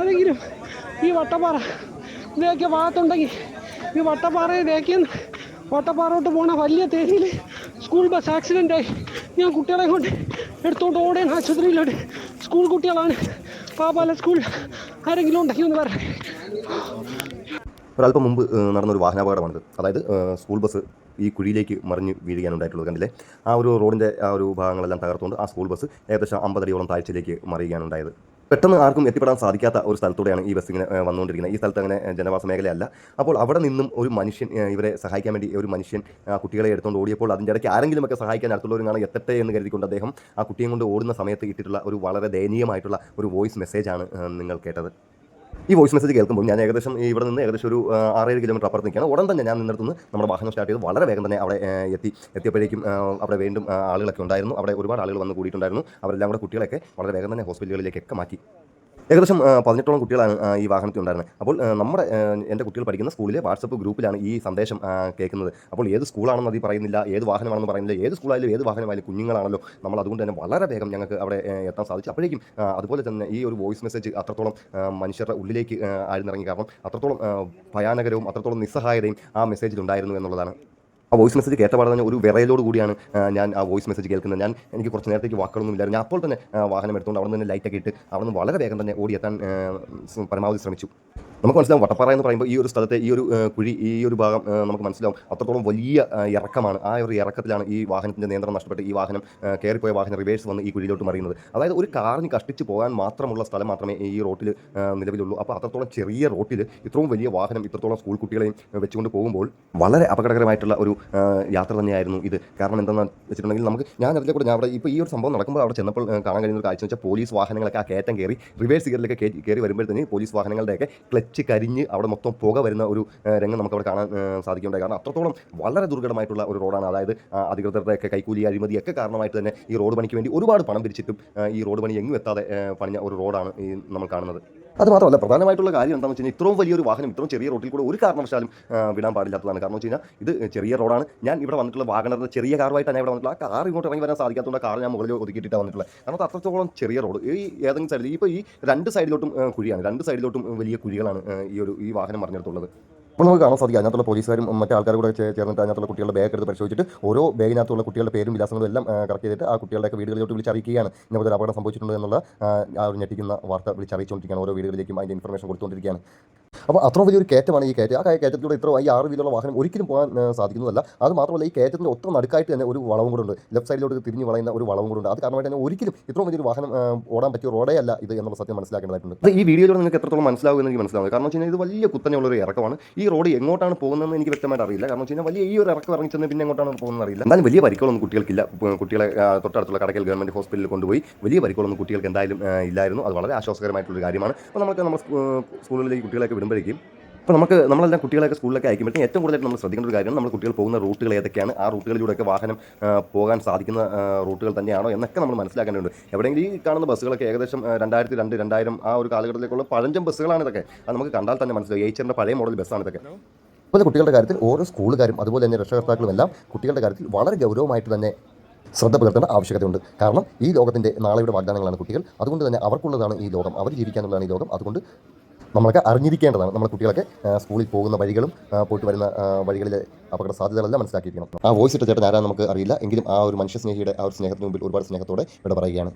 അതെങ്കിലും ഈ വട്ടപ്പാറ ഇതൊക്കെ ഭാഗത്തുണ്ടെങ്കിൽ ഈ വട്ടപ്പാറ ഇതേക്ക് വട്ടപ്പാറോട്ട് പോണ വലിയ തേരിയിൽ സ്കൂൾ ബസ് ആക്സിഡന്റ് ആയി. ഞാൻ കുട്ടികളെ കൊണ്ട് എടുത്തോണ്ട് ഓടേൻ ആശുപത്രിയിലോട്ട്. സ്കൂൾ കുട്ടികളാണ്. പാപ്പാല സ്കൂൾ ആരെങ്കിലും ഉണ്ടെങ്കിൽ ഒന്ന് പറയാം ഒരല്പം മുമ്പ് നടന്നൊരു വാഹനാപകടമാണിത്. അതായത് സ്കൂൾ ബസ് ഈ കുഴിയിലേക്ക് മറിഞ്ഞ് വീഴുകയാണ് ഉണ്ടായിട്ടുള്ളത് കണ്ടില്ലേ? ആ ഒരു റോഡിന്റെ ആ ഒരു ഭാഗങ്ങളെല്ലാം തകർത്തുകൊണ്ട് ആ സ്കൂൾ ബസ് ഏകദേശം അമ്പതടിയോളം താഴ്ചയിലേക്ക് മറിയുകയാണ് ഉണ്ടായത്. പെട്ടെന്ന് ആർക്കും എത്തിപ്പെടാൻ സാധിക്കാത്ത ഒരു സ്ഥലത്തൂടെയാണ് ഈ ബസ് ഇങ്ങനെ വന്നുകൊണ്ടിരിക്കുന്നത്. ഈ സ്ഥലത്ത് അങ്ങനെ ജനവാസ മേഖലയല്ല. അപ്പോൾ അവിടെ നിന്നും ഒരു മനുഷ്യൻ ഇവരെ സഹായിക്കാൻ വേണ്ടി ഒരു മനുഷ്യൻ കുട്ടികളെ എടുത്തുകൊണ്ട് ഓടിയപ്പോൾ അതിന്റെ ഇടയ്ക്ക് ആരെങ്കിലും ഒക്കെ സഹായിക്കാൻ അടുത്തുള്ളവരാണ് എത്തട്ടെ എന്ന് കരുതിക്കൊണ്ട് അദ്ദേഹം ആ കുട്ടിയെ കൊണ്ട് ഓടുന്ന സമയത്ത് ഇട്ടിട്ടുള്ള ഒരു വളരെ ദയനീയമായിട്ടുള്ള ഒരു വോയിസ് മെസ്സേജാണ് നിങ്ങൾ കേട്ടത്. ഈ വോയിസ് മെസ്സേജ് കേൾക്കുമ്പോൾ ഞാൻ ഏകദേശം ഇവിടെ നിന്ന് ഏകദേശം ഒരു ആറേഴ് കിലോമീറ്റർ അപ്പുറത്ത് നിൽക്കുകയാണ് ഉടൻ തന്നെ ഞാൻ നിന്നിടത്തുനിന്ന് നമ്മുടെ വാഹനം സ്റ്റാർട്ട് ചെയ്ത് വളരെ വേഗം തന്നെ അവിടെ എത്തി. എത്തിയപ്പോഴേക്കും അവിടെ വീണ്ടും ആളുകളൊക്കെ ഉണ്ടായിരുന്നു. അവിടെ ഒരുപാട് ആളുകൾ വന്ന് കൂടിയിട്ടുണ്ടായിരുന്നു. അവരെല്ലാം കൂടെ കുട്ടികളൊക്കെ വളരെ വേഗം തന്നെ ഹോസ്പിറ്റലുകളിലേക്കൊക്കെ മാറ്റി. ഏകദേശം പതിനെട്ടോളം കുട്ടികളാണ് ഈ വാഹനത്തിൽ ഉണ്ടായിരുന്നത്. അപ്പോൾ നമ്മുടെ എന്റെ കുട്ടികൾ പഠിക്കുന്ന സ്കൂളിലെ വാട്സപ്പ് ഗ്രൂപ്പിലാണ് ഈ സന്ദേശം കേൾക്കുന്നത്. അപ്പോൾ ഏത് സ്കൂളാണെന്ന് അത് പറയുന്നില്ല ഏത് വാഹനമാണെന്ന് പറയുന്നില്ല ഏത് സ്കൂളായാലും ഏത് വാഹനമായാലും കുഞ്ഞുങ്ങളാണല്ലോ. നമ്മൾ അതുകൊണ്ട് തന്നെ വളരെ വേഗം ഞങ്ങൾക്ക് അവിടെ എത്താൻ സാധിച്ചു. അപ്പോഴേക്കും അതുപോലെ തന്നെ ഈ ഒരു വോയിസ് മെസ്സേജ് അത്രത്തോളം മനുഷ്യരുടെ ഉള്ളിലേക്ക് ആയിരുന്നിറങ്ങി കാരണം അത്രത്തോളം ഭയാനകരവും അത്രത്തോളം നിസ്സഹായതയും ആ മെസ്സേജിൽ ഉണ്ടായിരുന്നു എന്നുള്ളതാണ്. ആ വോയിസ് മെസ്സേജ് കേട്ട തന്നെ ഒരു വിറയലോട് കൂടിയാണ് ഞാൻ ആ വോയിസ് മെസ്സേജ് കേൾക്കുന്നത്. ഞാൻ എനിക്ക് കുറച്ച് നേരത്തേക്ക് വാക്കുകളൊന്നും ഇല്ലായിരുന്നു. ഞാൻ അപ്പോൾ തന്നെ വാഹനം എടുത്തുകൊണ്ട് അവിടെ നിന്ന് ലൈറ്റൊക്കെ ഇട്ട് അവിടെ നിന്ന് വളരെ വേഗം തന്നെ ഓടിയെത്താൻ പരമാവധി ശ്രമിച്ചു. നമുക്ക് മനസ്സിലാവും. വട്ടപ്പാറ എന്ന് പറയുമ്പോൾ ഈ ഒരു സ്ഥലത്തെ ഈ ഒരു കുഴി ഈ ഒരു ഭാഗം നമുക്ക് മനസ്സിലാവും. അത്രത്തോളം വലിയ ഇറക്കമാണ് ആ ഒരു ഇറക്കത്തിലാണ് ഈ വാഹനത്തിന്റെ നിയന്ത്രണം നഷ്ടപ്പെട്ട് ഈ വാഹനം കയറിപ്പോയ വാഹനം റിവേഴ്സ് വന്ന് ഈ കുഴിയിലോട്ട് മറിയുന്നത്. അതായത് ഒരു കാറിന് കഷ്ടിച്ച് പോകാൻ മാത്രമുള്ള സ്ഥലം മാത്രമേ ഈ റോട്ടിൽ നിലവിലുള്ളൂ. അപ്പോൾ അത്രത്തോളം ചെറിയ റോട്ടിൽ ഇത്രയും വലിയ വാഹനം ഇത്രത്തോളം സ്കൂൾ കുട്ടികളെയും വെച്ചുകൊണ്ട് പോകുമ്പോൾ വളരെ അപകടകരമായിട്ടുള്ള ഒരു യാത്ര തന്നെയായിരുന്നു ഇത്. കാരണം എന്താണെന്ന് വെച്ചിട്ടുണ്ടെങ്കിൽ നമുക്ക് ഞാൻ അതിലെ കൂടെ ഞാൻ അവിടെ ഇപ്പോൾ ഈ ഒരു സംഭവം നടക്കുമ്പോൾ അവിടെ ചെന്നപ്പോൾ കാണാൻ കഴിയുന്ന ഒരു കാഴ്ച വെച്ചാൽ പോലീസ് വാഹനങ്ങളൊക്കെ ആ കയറ്റം കയറി റിവേഴ്സ് ഗിയറിലൊക്കെ കയറി വരുമ്പോഴത്തേന് പോലീസ് വാഹനങ്ങളുടെയൊക്കെ ക്ലച്ച് കരിഞ്ഞ് അവിടെ മൊത്തം പുക വരുന്ന ഒരു രംഗം നമുക്ക് അവിടെ കാണാൻ സാധിക്കുന്നുണ്ട്. കാരണം അത്രത്തോളം വളരെ ദുർഘടമായിട്ടുള്ള ഒരു റോഡാണ്. അതായത് അധികൃതരുടെ അധികൃതരുടെയൊക്കെ കൈക്കൂലി അഴിമതിയൊക്കെ കാരണമായിട്ട് തന്നെ ഈ റോഡ് പണിക്ക് വേണ്ടി ഒരുപാട് പണം പിരിച്ചിട്ടും ഈ റോഡ് പണി എങ്ങും എത്താതെ പണിഞ്ഞ ഒരു റോഡാണ് ഈ നമ്മൾ കാണുന്നത്. അത് മാത്രമല്ല പ്രധാനമായിട്ടുള്ള കാര്യം എന്താണെന്ന് വെച്ച് കഴിഞ്ഞാൽ ഇത്രയും വലിയൊരു വാഹനം ഇത്രയും ചെറിയ റോഡിൽ കൂടെ ഒരു കാരണവശാലും വിടാൻ പാടില്ലാത്തതാണ്. കാരണം വെച്ച് കഴിഞ്ഞാൽ ഇത് ചെറിയ റോഡാണ്. ഞാൻ ഇവിടെ വന്നിട്ടുള്ള വാഗണറിന്റെ ചെറിയ കാറുമായിട്ടാണ് ഇവിടെ വന്നിട്ടുള്ള. ആ കാർ ഇങ്ങോട്ട് ഇറങ്ങി വരാൻ സാധിക്കാത്തതുകൊണ്ട് കാർ ഞാൻ മുകളിൽ ഒതുക്കിയിട്ടാണ് വന്നിട്ടുള്ളത്. കാരണം അത് അത്രത്തോളം ചെറിയ റോഡ്. ഈ ഏതെങ്കിലും സൈഡിൽ ഇപ്പോൾ ഈ രണ്ട് സൈഡിലോട്ടും കുഴിയാണ്. രണ്ട് സൈഡിലോട്ടും വലിയ കുഴികളാണ് ഈ ഒരു ഈ വാഹനം മറിഞ്ഞെടുത്തുള്ളത്. അപ്പോൾ നമുക്ക് കാണാൻ സാധിക്കും. അതിനകത്തുള്ള പോലീസുകാരും മറ്റു ആൾക്കാരും കൂടെ ചേർന്നിട്ട് അതിനകത്തുള്ള കുട്ടികളുടെ ബാഗ് എടുത്ത് പരിശോധിച്ചിട്ട് ഓരോ ബാഗിനകത്തുള്ള കുട്ടികളുടെ പേരും വിലാസങ്ങളും എല്ലാം കറക്റ്റ് ചെയ്തിട്ട് ആ കുട്ടികളുടെയൊക്കെ വീടുകളിലോട്ട് വിളിച്ചറിയിക്കുകയാണ്. ഇന്നത്തെ ഒരു അപകടം സംഭവിച്ചിട്ടുണ്ട് എന്നുള്ള ആ, ആ ഒരു ഞെട്ടിക്കുന്ന വാർത്ത വിളിച്ചറിയിച്ചുകൊണ്ടിരിക്കുകയാണ്. ഓരോ വീടുകളിലേക്കും അതിന്റെ ഇൻഫർമേഷൻ കൊടുത്തുകൊണ്ടിരിക്കുകയാണ്. അപ്പോൾ അത്ര വലിയൊരു കയറ്റമാണ് ഈ കയറ്റം. ആ കയ- കയറ്റത്തിലൂടെ ഇത്ര ഈ ആറ് വീലുള്ള വാഹനം ഒരിക്കലും പോകാൻ സാധിക്കുന്നതല്ല. അത് മാത്രമല്ല ഈ കയറ്റത്തിന്റെ ഒത്ത നടുക്കായിട്ട് തന്നെ ഒരു വളവും കൂടെ ഉണ്ട്. ലെഫ്റ്റ് സൈഡിലോട്ട് തിരിഞ്ഞ് വളയുന്ന ഒരു വളവും കൂടെ ഉണ്ട്. അത് കാരണമായിട്ട് തന്നെ ഒരിക്കലും ഇത്രയും വലിയൊരു വാഹനം ഓടാൻ പറ്റിയ റോഡേ അല്ല ഇത് എന്നുള്ള സത്യം മനസ്സിലാക്കേണ്ടതായിട്ടുണ്ട്. അത് ഈ വീഡിയോയിലൂടെ നിങ്ങൾക്ക് എത്രത്തോളം മനസ്സിലാവും എന്ന് എനിക്ക് മനസ്സിലാവും കാരണം വെച്ച് കഴിഞ്ഞാൽ ഇത് വലിയ കുത്തനെയുള്ള ഒരു ഇറക്കമാണ്. ഈ റോഡ് എങ്ങോട്ടാണ് പോകുന്നതെന്ന് എനിക്ക് വ്യക്തമായിട്ട് അറിയില്ല. കാരണം വെച്ച് കഴിഞ്ഞാൽ വലിയ ഈ ഒരു ഇറക്കം ഇറങ്ങി ചെന്ന് പിന്നെ എങ്ങോട്ടാണ് പോകുന്നത് അറിയില്ല. എന്നാലും വലിയ പരിക്കുകളൊന്നും കുട്ടികൾക്കില്ല. കുട്ടികളെ തൊട്ടടുത്തുള്ള കടക്കൽ ഗവൺമെന്റ് ഹോസ്പിറ്റലിൽ കൊണ്ടുപോയി വലിയ പരിക്കുകളൊന്നും കുട്ടികൾക്ക് എന്തായാലും ഇല്ലായിരുന്നു. അത് വളരെ ആശ്വാസകരമായിട്ടുള്ള കാര്യമാണ്. അപ്പോൾ നമുക്ക് നമ്മൾ സ്കൂളിലേക്ക് കുട്ടികളെയൊക്കെ വിടുമ്പോഴേക്കും അപ്പോൾ നമുക്ക് നമ്മളെല്ലാം കുട്ടികളൊക്കെ സ്കൂളിലൊക്കെ അയക്കുമ്പോഴത്തേക്കും ഏറ്റവും കൂടുതലായിട്ട് നമ്മൾ ശ്രദ്ധിക്കേണ്ട ഒരു കാര്യമാണ് നമ്മൾ കുട്ടികൾ പോകുന്ന റൂട്ടുകൾ ഏതൊക്കെയാണ്? ആ റൂട്ടുകളിലൂടെയൊക്കെ വാഹനം പോകാൻ സാധിക്കുന്ന റൂട്ടുകൾ തന്നെയാണോ എന്നൊക്കെ നമ്മൾ മനസ്സിലാക്കേണ്ടതുണ്ട്. എവിടെയെങ്കിലും ഈ കാണുന്ന ബസ്സുകളൊക്കെ ഏകദേശം രണ്ടായിരത്തി രണ്ട് രണ്ടായിരം ആ ഒരു കാലഘട്ടത്തിലേക്കുള്ള പഴഞ്ചൻ ബസ്സുകളാണ് ഇതൊക്കെ. അത് നമുക്ക് കണ്ടാൽ തന്നെ മനസ്സിലാവും. എയ്ച്ചറിന്റെ പഴയ മോഡൽ ബസ്സാണ് ഇതൊക്കെ. ഇപ്പോൾ കുട്ടികളുടെ കാര്യത്തിൽ ഓരോ സ്കൂളുകാരും അതുപോലെ തന്നെ രക്ഷകർത്താക്കളും എല്ലാം കുട്ടികളുടെ കാര്യത്തിൽ വളരെ ഗൗരവമായിട്ട് തന്നെ ശ്രദ്ധ പുലർത്തേണ്ട ആവശ്യകതയുണ്ട്. കാരണം ഈ ലോകത്തിന്റെ നാളെയുടെ വാഗ്ദാനങ്ങളാണ് കുട്ടികൾ. അതുകൊണ്ട് തന്നെ അവർക്കുള്ളതാണ് ഈ ലോകം. അവർ ജീവിക്കാനുള്ളതാണ് ഈ ലോകം. അതുകൊണ്ട് നമ്മളൊക്കെ അറിഞ്ഞിരിക്കേണ്ടതാണ്. നമ്മുടെ കുട്ടികളൊക്കെ സ്കൂളിൽ പോകുന്ന വഴികളും പോയിട്ട് വരുന്ന വഴികളിലെ അപകട സാധ്യതകളെല്ലാം മനസ്സിലാക്കിയിരിക്കണം. ആ വോയിസ് ഇട്ട ചേട്ടൻ ആരാ നമുക്ക് അറിയില്ല. എങ്കിലും ആ ഒരു മനുഷ്യ സ്നേഹിയുടെ ആ ഒരു സ്നേഹത്തിന് മുമ്പിൽ ഒരുപാട് സ്നേഹത്തോടെ ഇവിടെ പറയുകയാണ്.